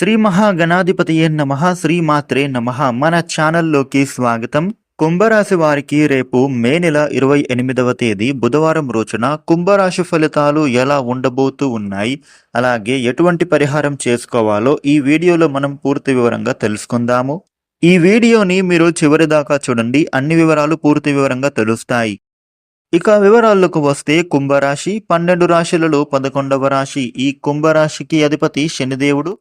శ్రీ మహాగణాధిపతియే నమ శ్రీమాత్రే నమ. మన ఛానల్లోకి స్వాగతం. కుంభరాశి వారికి రేపు మే నెల ఇరవై ఎనిమిదవ తేదీ బుధవారం రోజున కుంభరాశి ఫలితాలు ఎలా ఉండబోతూ ఉన్నాయి అలాగే ఎటువంటి పరిహారం చేసుకోవాలో ఈ వీడియోలో మనం పూర్తి వివరంగా తెలుసుకుందాము. ఈ వీడియోని మీరు చివరి దాకా చూడండి అన్ని వివరాలు పూర్తి వివరంగా తెలుస్తాయి. ఇక వివరాల్లోకి వస్తే కుంభరాశి పన్నెండు రాశులలో పదకొండవ రాశి. ఈ కుంభరాశికి అధిపతి శనిదేవుడు.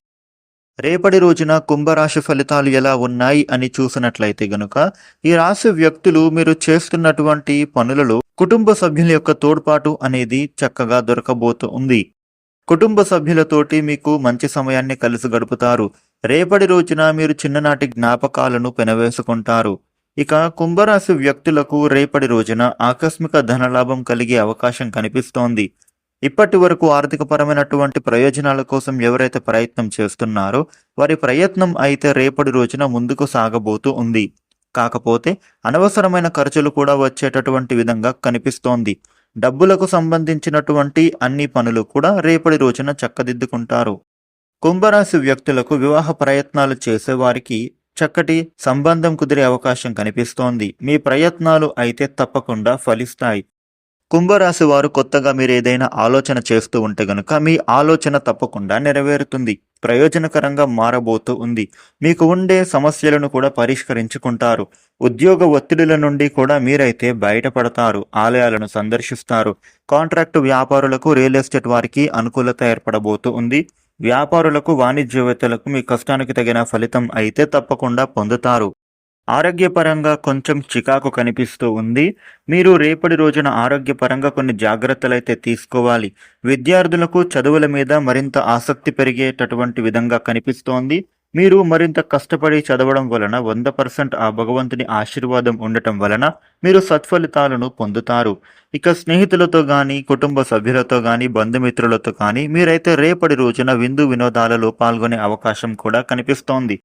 రేపటి రోజున కుంభరాశి ఫలితాలు ఎలా ఉన్నాయి అని చూసినట్లయితే గనుక ఈ రాశి వ్యక్తులు మీరు చేస్తున్నటువంటి పనులలో కుటుంబ సభ్యుల యొక్క తోడ్పాటు అనేది చక్కగా దొరకబోతూ ఉంది కుటుంబ సభ్యులతోటి మీకు మంచి సమయాన్ని కలిసి గడుపుతారు. రేపటి రోజున మీరు చిన్ననాటి జ్ఞాపకాలను పెనవేసుకుంటారు. ఇక కుంభరాశి వ్యక్తులకు రేపటి రోజున ఆకస్మిక ధనలాభం కలిగే అవకాశం కనిపిస్తోంది. ఇప్పటి వరకు ఆర్థికపరమైనటువంటి ప్రయోజనాల కోసం ఎవరైతే ప్రయత్నం చేస్తున్నారో వారి ప్రయత్నం అయితే రేపటి రోజున ముందుకు సాగబోతూ ఉంది. కాకపోతే అనవసరమైన ఖర్చులు కూడా వచ్చేటటువంటి విధంగా కనిపిస్తోంది. డబ్బులకు సంబంధించినటువంటి అన్ని పనులు కూడా రేపటి రోజున చక్కదిద్దుకుంటారు. కుంభరాశి వ్యక్తులకు వివాహ ప్రయత్నాలు చేసేవారికి చక్కటి సంబంధం కుదిరే అవకాశం కనిపిస్తోంది. మీ ప్రయత్నాలు అయితే తప్పకుండా ఫలిస్తాయి. కుంభరాశి వారు కొత్తగా మీరు ఏదైనా ఆలోచన చేస్తూ ఉంటే గనుక మీ ఆలోచన తప్పకుండా నెరవేరుతుంది ప్రయోజనకరంగా మారబోతూ ఉంది. మీకు ఉండే సమస్యలను కూడా పరిష్కరించుకుంటారు. ఉద్యోగ ఒత్తిడిల నుండి కూడా మీరైతే బయటపడతారు ఆలయాలను సందర్శిస్తారు. కాంట్రాక్టు వ్యాపారులకు రియల్ ఎస్టేట్ వారికి అనుకూలత ఏర్పడబోతూ ఉంది. వ్యాపారులకు వాణిజ్యవేత్తలకు మీ కష్టానికి తగిన ఫలితం అయితే తప్పకుండా పొందుతారు. ఆరోగ్యపరంగా కొంచెం చికాకు కనిపిస్తూ ఉంది. మీరు రేపటి రోజున ఆరోగ్యపరంగా కొన్ని జాగ్రత్తలు అయితే తీసుకోవాలి. విద్యార్థులకు చదువుల మీద మరింత ఆసక్తి పెరిగేటటువంటి విధంగా కనిపిస్తోంది. మీరు మరింత కష్టపడి చదవడం వలన వంద పర్సెంట్ ఆ భగవంతుని ఆశీర్వాదం ఉండటం వలన మీరు సత్ఫలితాలను పొందుతారు. ఇక స్నేహితులతో కానీ కుటుంబ సభ్యులతో కానీ బంధుమిత్రులతో కానీ మీరైతే రేపటి రోజున విందు వినోదాలలో పాల్గొనే అవకాశం కూడా కనిపిస్తోంది.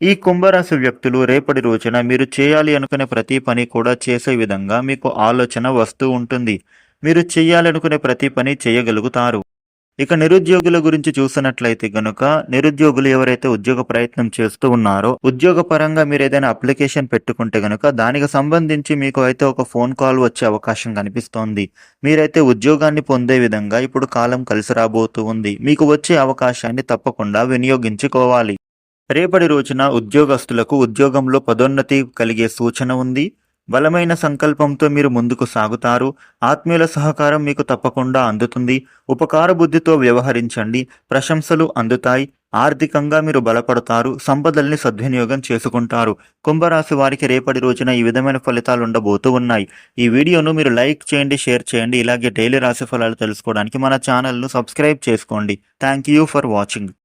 ఈ కుంభరాశి వ్యక్తులు రేపటి రోజున మీరు చేయాలి అనుకునే ప్రతి పని కూడా చేసే విధంగా మీకు ఆలోచన వస్తూ ఉంటుంది. మీరు చేయాలనుకునే ప్రతి పని చేయగలుగుతారు. ఇక నిరుద్యోగుల గురించి చూసినట్లయితే గనుక నిరుద్యోగులు ఎవరైతే ఉద్యోగ ప్రయత్నం చేస్తూ ఉన్నారో ఉద్యోగ పరంగా మీరు ఏదైనా అప్లికేషన్ పెట్టుకుంటే గనుక దానికి సంబంధించి మీకు అయితే ఒక ఫోన్ కాల్ వచ్చే అవకాశం కనిపిస్తోంది. మీరైతే ఉద్యోగాన్ని పొందే విధంగా ఇప్పుడు కాలం కలిసి రాబోతూ ఉంది. మీకు వచ్చే అవకాశాన్ని తప్పకుండా వినియోగించుకోవాలి. రేపటి రోజున ఉద్యోగస్తులకు ఉద్యోగంలో పదోన్నతి కలిగే సూచన ఉంది. బలమైన సంకల్పంతో మీరు ముందుకు సాగుతారు. ఆత్మీయుల సహకారం మీకు తప్పకుండా అందుతుంది. ఉపకార బుద్ధితో వ్యవహరించండి. ప్రశంసలు అందుతాయి. ఆర్థికంగా మీరు బలపడతారు. సంపదల్ని సద్వినియోగం చేసుకుంటారు. కుంభరాశి వారికి రేపటి రోజున ఈ విధమైన ఫలితాలు ఉండబోతూ ఉన్నాయి. ఈ వీడియోను మీరు లైక్ చేయండి షేర్ చేయండి. ఇలాగే డైలీ రాశి ఫలాలు తెలుసుకోవడానికి మన ఛానల్ను సబ్స్క్రైబ్ చేసుకోండి. Thank you for watching.